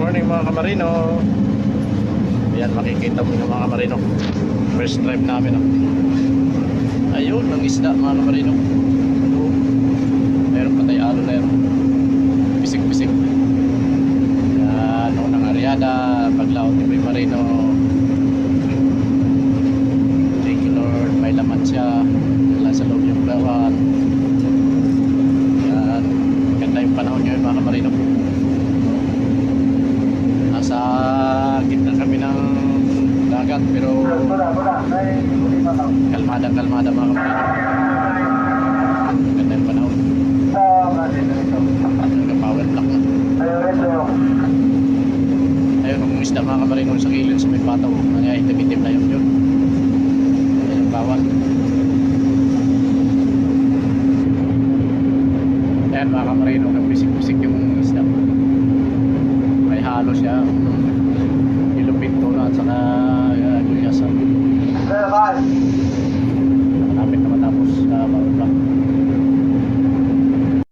morning mga kamarino. Ayan, makikita mo yung mga kamarino. First drive namin. Oh. Ayun, ang isda mga kamarino. Meron pa tayo alo na yun. Bisik-bisik. Yan, unang aryada, paglaot ni Marino. Dagat pero kalmada kalmada mga kamarino. Ganda yung panahon. Nagka-power block na. Ayun, ang isda mga kamarino sa kilid sa may pataw. Nangyayang na yun yun. Ayan yung bawal. Ayan mga kamarino, nagpisik-pisik yung